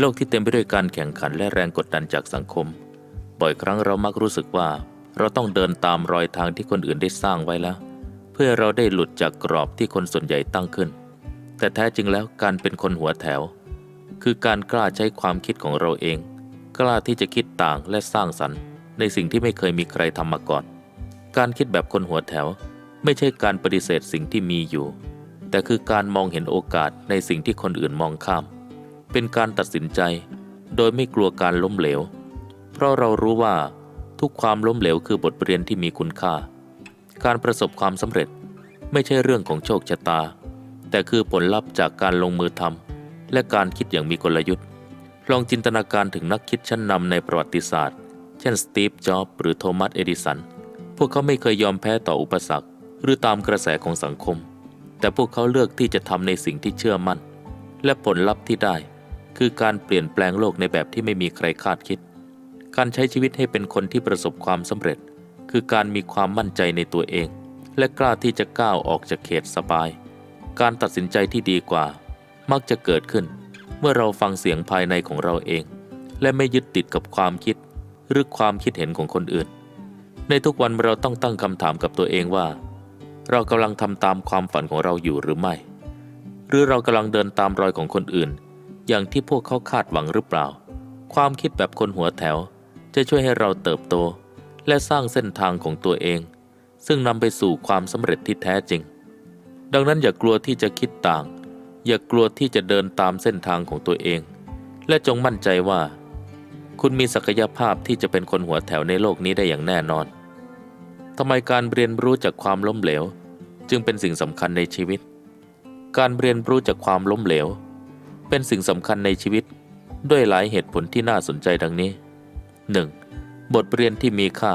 โลกที่เต็มไปด้วยการแข่งขันและแรงกดดันจากสังคม บ่อยครั้งเรามักรู้สึกว่า เราต้องเดินตามรอยทางที่คนอื่นได้สร้างไว้แล้ว เพื่อเราได้หลุดจากกรอบที่คนส่วนใหญ่ตั้งขึ้น แต่แท้จริงแล้วการเป็นคนหัวแถว คือการกล้าใช้ความคิดของเราเอง กล้าที่จะคิดต่างและสร้างสรรค์ ในสิ่งที่ไม่เคยมีใครทำมาก่อน การคิดแบบคนหัวแถว ไม่ใช่การปฏิเสธสิ่งที่มีอยู่ แต่คือการมองเห็นโอกาสในสิ่งที่คนอื่นมองข้าม เป็นการตัดสินใจ โดยไม่กลัวการล้มเหลว เพราะเรารู้ว่าทุกความล้มเหลวคือบทเรียนที่มีคุณค่า การประสบความสำเร็จไม่ใช่เรื่องของโชคชะตา แต่คือผลลัพธ์จากการลงมือทำและการคิดอย่างมีกลยุทธ์ ลองจินตนาการถึงนักคิดชั้นนำในประวัติศาสตร์ เช่นสตีฟ จ็อบส์หรือโทมัส เอดิสัน พวกเขาไม่เคยยอมแพ้ต่ออุปสรรค หรือตามกระแสของสังคม แต่พวกเขาเลือกที่จะทำในสิ่งที่เชื่อมั่น และผลลัพธ์ที่ได้ คือการเปลี่ยนแปลงโลกในแบบที่ไม่มีใครคาดคิด การใช้ชีวิตให้เป็นคนที่ประสบความสำเร็จ คือการมีความมั่นใจในตัวเอง และกล้าที่จะก้าวออกจากเขตสบาย การตัดสินใจที่ดีกว่า มักจะเกิดขึ้น เมื่อเราฟังเสียงภายในของเราเอง และไม่ยึดติดกับความคิด หรือความคิดเห็นของคนอื่น ในทุกวันเราต้องตั้งคำถามกับตัวเองว่า เรากำลังทำตามความฝันของเราอยู่หรือไม่ หรือเรากำลังเดินตามรอยของคนอื่น อย่างที่พวกเขาคาดหวังหรือเปล่า ความคิดแบบคนหัวแถว จะช่วยให้เราเติบโต และสร้างเส้นทางของตัวเอง ซึ่งนำไปสู่ความสำเร็จที่แท้จริง ดังนั้นอย่ากลัวที่จะคิดต่าง อย่ากลัวที่จะเดินตามเส้นทางของตัวเอง และจงมั่นใจว่า คุณมีศักยภาพที่จะเป็นคนหัวแถวในโลกนี้ได้อย่างแน่นอนทำไมการเรียนรู้จากความล้มเหลว จึงเป็นสิ่งสำคัญในชีวิต การเรียนรู้จากความล้มเหลว เป็นสิ่งสำคัญในชีวิตด้วยหลายเหตุผลที่น่าสนใจดังนี้ 1. บทเรียนที่มีค่า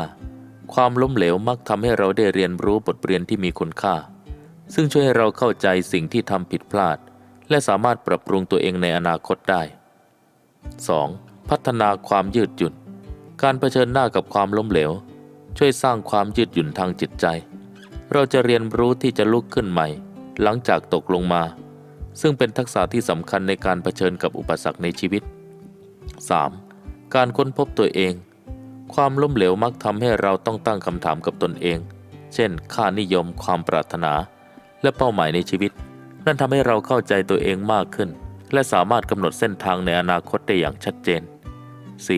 ความล้มเหลวมักทำให้เราได้เรียนรู้บทเรียนที่มีคุณค่า ซึ่งช่วยให้เราเข้าใจสิ่งที่ทำผิดพลาด และสามารถปรับปรุงตัวเองในอนาคตได้ 2. พัฒนาความยืดหยุ่น การเผชิญหน้ากับความล้มเหลว ช่วยสร้างความยืดหยุ่นทางจิตใจ เราจะเรียนรู้ที่จะลุกขึ้นใหม่ หลังจากตกลงมา ซึ่งเป็นทักษะที่สำคัญในการเผชิญกับอุปสรรคในชีวิต 3. การค้นพบตัวเอง ความล้มเหลวมักทำให้เราต้องตั้งคำถามกับตนเอง เช่น ค่านิยม ความปรารถนา และเป้าหมายในชีวิต นั่นทำให้เราเข้าใจตัวเองมากขึ้น และสามารถกำหนดเส้นทางในอนาคตได้อย่างชัดเจน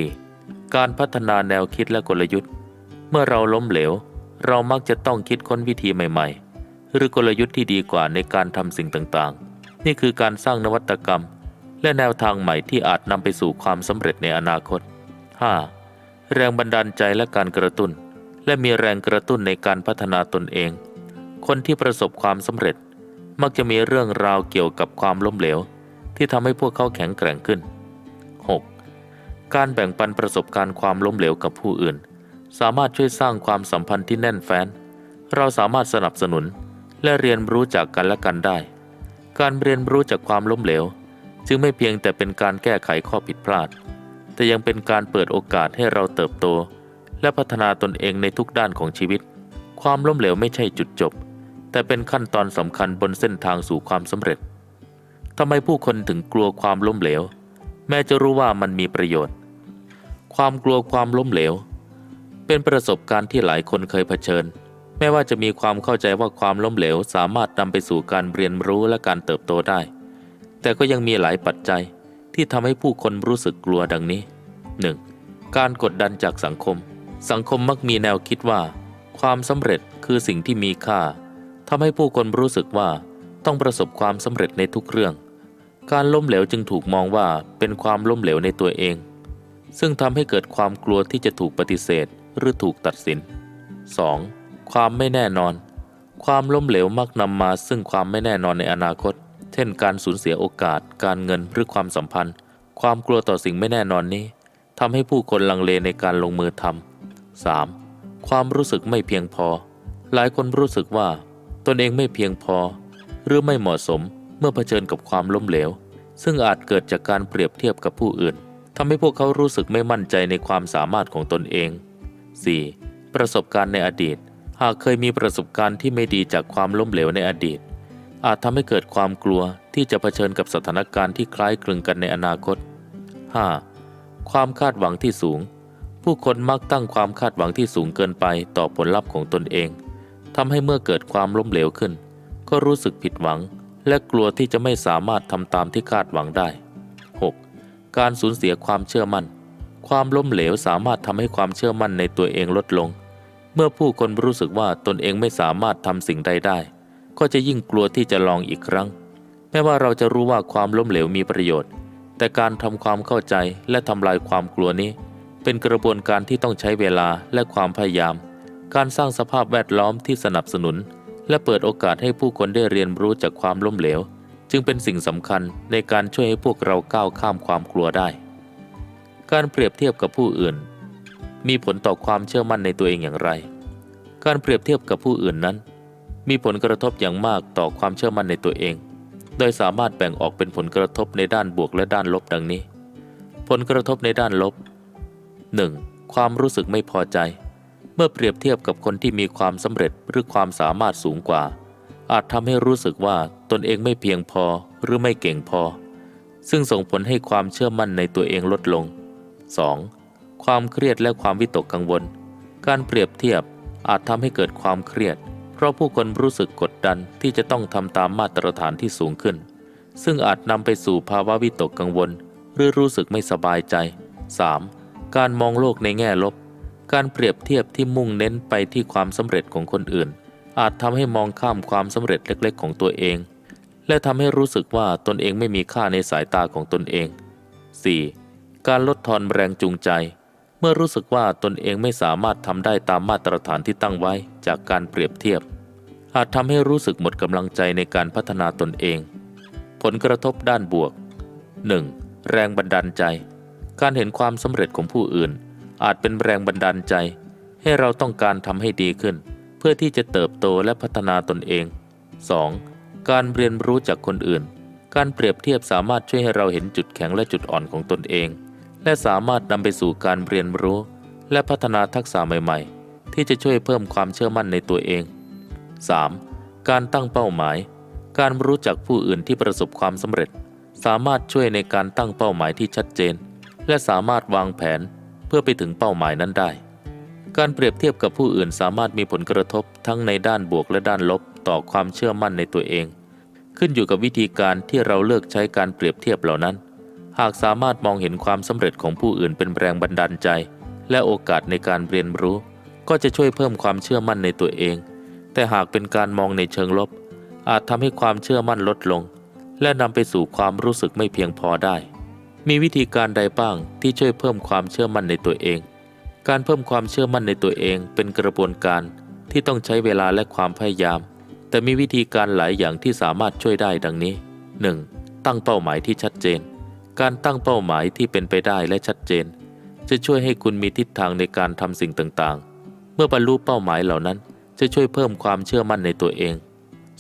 4. การพัฒนาแนวคิดและกลยุทธ์ เมื่อเราล้มเหลว เรามักจะต้องคิดค้นวิธีใหม่ ๆ หรือกลยุทธ์ที่ดีกว่าในการทำสิ่งต่างๆ นี่คือการสร้างนวัตกรรม และแนวทางใหม่ที่อาจนำไปสู่ความสำเร็จในอนาคต 5. แรงบันดาลใจและการกระตุ้น และมีแรงกระตุ้นในการพัฒนาตนเอง คนที่ประสบความสำเร็จ มักจะมีเรื่องราวเกี่ยวกับความล้มเหลว ที่ทำให้พวกเขาแข็งแกร่งขึ้น 6. การแบ่งปันประสบการณ์ความล้มเหลวกับผู้อื่น สามารถช่วยสร้างความสัมพันธ์ที่แน่นแฟ้น เราสามารถสนับสนุน และเรียนรู้จากกันและกันได้ การเรียนรู้จากความล้มเหลว จึงไม่เพียงแต่เป็นการแก้ไขข้อผิดพลาด แต่ยังเป็นการเปิดโอกาสให้เราเติบโต และพัฒนาตนเองในทุกด้านของชีวิต ความล้มเหลวไม่ใช่จุดจบ แต่เป็นขั้นตอนสำคัญบนเส้นทางสู่ความสำเร็จทำไมผู้คนถึงกลัวความล้มเหลว แม้จะรู้ว่ามันมีประโยชน์ ความกลัวความล้มเหลว เป็นประสบการณ์ที่หลายคนเคยเผชิญ ไม่ว่าจะมีความเข้าใจว่าความล้มเหลวสามารถนำไปสู่การเรียนรู้และการเติบโตได้ แต่ก็ยังมีหลายปัจจัยที่ทำให้ผู้คนรู้สึกกลัวดังนี้ 1. การกดดันจากสังคม สังคมมักมีแนวคิดว่า ความสำเร็จคือสิ่งที่มีค่าทำให้ผู้คนรู้สึกว่าต้องประสบความสำเร็จในทุกเรื่อง การล้มเหลวจึงถูกมองว่าเป็นความล้มเหลวในตัวเอง ซึ่งทำให้เกิดความกลัวที่จะถูกปฏิเสธหรือถูกตัดสิน 2. ความไม่แน่นอน ความล้มเหลวมักนำมาซึ่งความไม่แน่นอนในอนาคต เช่น การสูญเสียโอกาส การเงินหรือความสัมพันธ์ ความกลัวต่อสิ่งไม่แน่นอนนี้ทำให้ผู้คนลังเลในการลงมือทำ 3. ความรู้สึกไม่เพียงพอ หลายคนรู้สึกว่า ตนเองไม่เพียงพอ หรือไม่เหมาะสมเมื่อเผชิญกับความล้มเหลว ซึ่งอาจเกิดจากการเปรียบเทียบกับผู้อื่นทำให้พวกเขารู้สึกไม่มั่นใจในความสามารถของตนเอง 4. ประสบการณ์ในอดีต หากเคยมีประสบการณ์ที่ไม่ดีจากความล้มเหลวในอดีต อาจทำให้เกิดความกลัวที่จะเผชิญกับสถานการณ์ที่คล้ายคลึงกันในอนาคต 5. ความคาดหวังที่สูง ผู้คนมักตั้งความคาดหวังที่สูงเกินไปต่อผลลัพธ์ของตนเองทำให้เมื่อเกิดความล้มเหลวขึ้น ก็รู้สึกผิดหวัง และกลัวที่จะไม่สามารถทำตามที่คาดหวังได้ 6. การสูญเสียความเชื่อมั่น ความล้มเหลวสามารถทำให้ความเชื่อมั่นในตัวเองลดลง เมื่อผู้คนรู้สึกว่าตนเองไม่สามารถทำสิ่งใดได้ ก็จะยิ่งกลัวที่จะลองอีกครั้ง แม้ว่าเราจะรู้ว่าความล้มเหลวมีประโยชน์ แต่การทำความเข้าใจและทำลายความกลัวนี้ เป็นกระบวนการที่ต้องใช้เวลาและความพยายาม การสร้างสภาพแวดล้อมที่สนับสนุน และเปิดโอกาสให้ผู้คนได้เรียนรู้จากความล้มเหลว จึงเป็นสิ่งสำคัญในการช่วยให้พวกเราก้าวข้ามความกลัวได้ การเปรียบเทียบกับผู้อื่น มีผลต่อความเชื่อมั่นในตัวเองอย่างไร การเปรียบเทียบกับผู้อื่นนั้น มีผลกระทบอย่างมากต่อความเชื่อมั่นในตัวเอง โดยสามารถแบ่งออกเป็นผลกระทบในด้านบวกและด้านลบดังนี้ ผลกระทบในด้านลบ 1. ความรู้สึกไม่พอใจ เมื่อเปรียบเทียบกับคนที่มีความสำเร็จหรือความสามารถสูงกว่า อาจทำให้รู้สึกว่าตนเองไม่เพียงพอหรือไม่เก่งพอ ซึ่งส่งผลให้ความเชื่อมั่นในตัวเองลดลง 2. ความเครียดและความวิตกกังวล การเปรียบเทียบอาจทำให้เกิดความเครียด เพราะผู้คนรู้สึกกดดันที่จะต้องทำตามมาตรฐานที่สูงขึ้น ซึ่งอาจนำไปสู่ภาวะวิตกกังวล หรือรู้สึกไม่สบายใจ 3. การมองโลกในแง่ลบ การเปรียบเทียบที่มุ่งเน้นไปที่ความสำเร็จของคนอื่น อาจทำให้มองข้ามความสำเร็จเล็ก ๆ ของตัวเอง และทำให้รู้สึกว่าตนเองไม่มีค่าในสายตาของตนเอง 4. การลดทอนแรงจูงใจ เมื่อรู้สึกว่าตนเองไม่สามารถทำได้ตามมาตรฐานที่ตั้งไว้จากการเปรียบเทียบ อาจทำให้รู้สึกหมดกำลังใจในการพัฒนาตนเอง ผลกระทบด้านบวก 1. แรงบันดาลใจ การเห็นความสำเร็จของผู้อื่น อาจเป็นแรงบันดาลใจ ให้เราต้องการทำให้ดีขึ้น เพื่อที่จะเติบโตและพัฒนาตนเอง 2. การเรียนรู้จากคนอื่น การเปรียบเทียบสามารถช่วยให้เราเห็นจุดแข็งและจุดอ่อนของตนเอง และสามารถนำไปสู่การเรียนรู้ และพัฒนาทักษะใหม่ ๆ ที่จะช่วยเพิ่มความเชื่อมั่นในตัวเอง 3. การตั้งเป้าหมาย การรู้จักผู้อื่นที่ประสบความสำเร็จ สามารถช่วยในการตั้งเป้าหมายที่ชัดเจน และสามารถวางแผนเพื่อไปถึงเป้าหมายนั้นได้ การเปรียบเทียบกับผู้อื่นสามารถมีผลกระทบทั้งในด้านบวกและด้านลบต่อความเชื่อมั่นในตัวเอง ขึ้นอยู่กับวิธีการที่เราเลือกใช้การเปรียบเทียบเหล่านั้น หากสามารถมองเห็นความสำเร็จของผู้อื่นเป็นแรงบันดาลใจ และโอกาสในการเรียนรู้ ก็จะช่วยเพิ่มความเชื่อมั่นในตัวเอง แต่หากเป็นการมองในเชิงลบ อาจทำให้ความเชื่อมั่นลดลง และนำไปสู่ความรู้สึกไม่เพียงพอได้ มีวิธีการใดบ้างที่ช่วยเพิ่มความเชื่อมั่นในตัวเอง การเพิ่มความเชื่อมั่นในตัวเองเป็นกระบวนการที่ต้องใช้เวลาและความพยายาม แต่มีวิธีการหลายอย่างที่สามารถช่วยได้ดังนี้ 1. ตั้งเป้าหมายที่ชัดเจน การตั้งเป้าหมายที่เป็นไปได้และชัดเจน จะช่วยให้คุณมีทิศทางในการทำสิ่งต่างๆ เมื่อบรรลุเป้าหมายเหล่านั้น จะช่วยเพิ่มความเชื่อมั่นในตัวเอง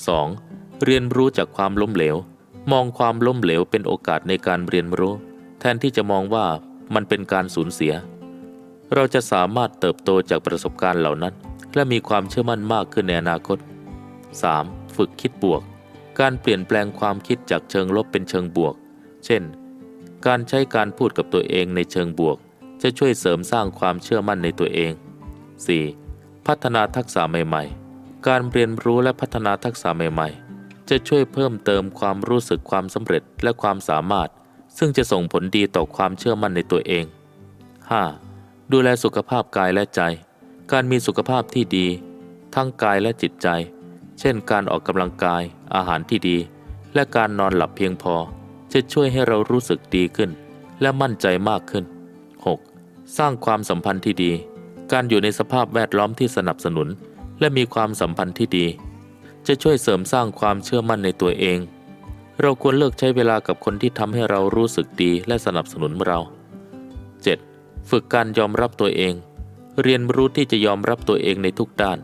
2. เรียนรู้จากความล้มเหลว มองความล้มเหลวเป็นโอกาสในการเรียนรู้ แทนที่จะมองว่ามันเป็นการสูญเสีย เราจะสามารถเติบโตจากประสบการณ์เหล่านั้น และมีความเชื่อมั่นมากขึ้นในอนาคต 3. ฝึกคิดบวก การเปลี่ยนแปลงความคิดจากเชิงลบเป็นเชิงบวก เช่น การใช้การพูดกับตัวเองในเชิงบวก จะช่วยเสริมสร้างความเชื่อมั่นในตัวเอง 4. พัฒนาทักษะใหม่ ๆ การเรียนรู้และพัฒนาทักษะใหม่ ๆ จะช่วยเพิ่มเติมความรู้สึกความสำเร็จและความสามารถ ซึ่งจะส่งผลดีต่อความเชื่อมั่นในตัวเอง 5. ดูแลสุขภาพกายและใจ การมีสุขภาพที่ดี ทั้งกายและจิตใจ เช่น การออกกำลังกาย อาหารที่ดี และการนอนหลับเพียงพอ จะช่วยให้เรารู้สึกดีขึ้น และมั่นใจมากขึ้น 6. สร้างความสัมพันธ์ที่ดี การอยู่ในสภาพแวดล้อมที่สนับสนุน และมีความสัมพันธ์ที่ดี จะช่วยเสริมสร้างความเชื่อมั่นในตัวเอง เราควรเลิกใช้เวลากับคนที่ทำให้เรารู้สึกดีและสนับสนุนเรา 7. ฝึกการยอมรับตัวเอง เรียนรู้ที่จะยอมรับตัวเองในทุกด้าน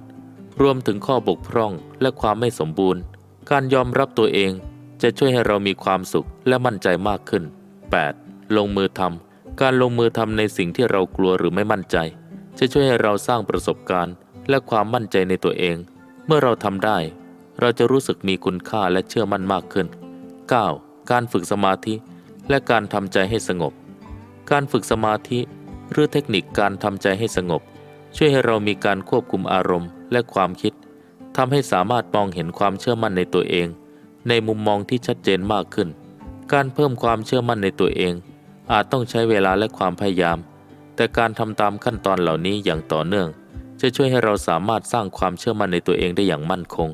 รวมถึงข้อบกพร่องและความไม่สมบูรณ์ การยอมรับตัวเอง จะช่วยให้เรามีความสุขและมั่นใจมากขึ้น 8. ลงมือทำการลงมือทำในสิ่งที่เรากลัวหรือไม่มั่นใจ จะช่วยให้เราสร้างประสบการณ์ และความมั่นใจในตัวเอง เมื่อเราทำได้ เราจะรู้สึกมีคุณค่าและเชื่อมั่นมากขึ้น 9. การฝึกสมาธิ และการทำใจให้สงบ การฝึกสมาธิ หรือเทคนิคการทำใจให้สงบ ช่วยให้เรามีการควบคุมอารมณ์ และความคิดทำให้สามารถมองเห็นความเชื่อมั่นในตัวเอง ในมุมมองที่ชัดเจนมากขึ้น การเพิ่มความเชื่อมั่นในตัวเอง อาจต้องใช้เวลาและความพยายาม แต่การทำตามขั้นตอนเหล่านี้อย่างต่อเนื่อง จะช่วยให้เราสามารถสร้างความเชื่อมั่นในตัวเองได้อย่างมั่นคง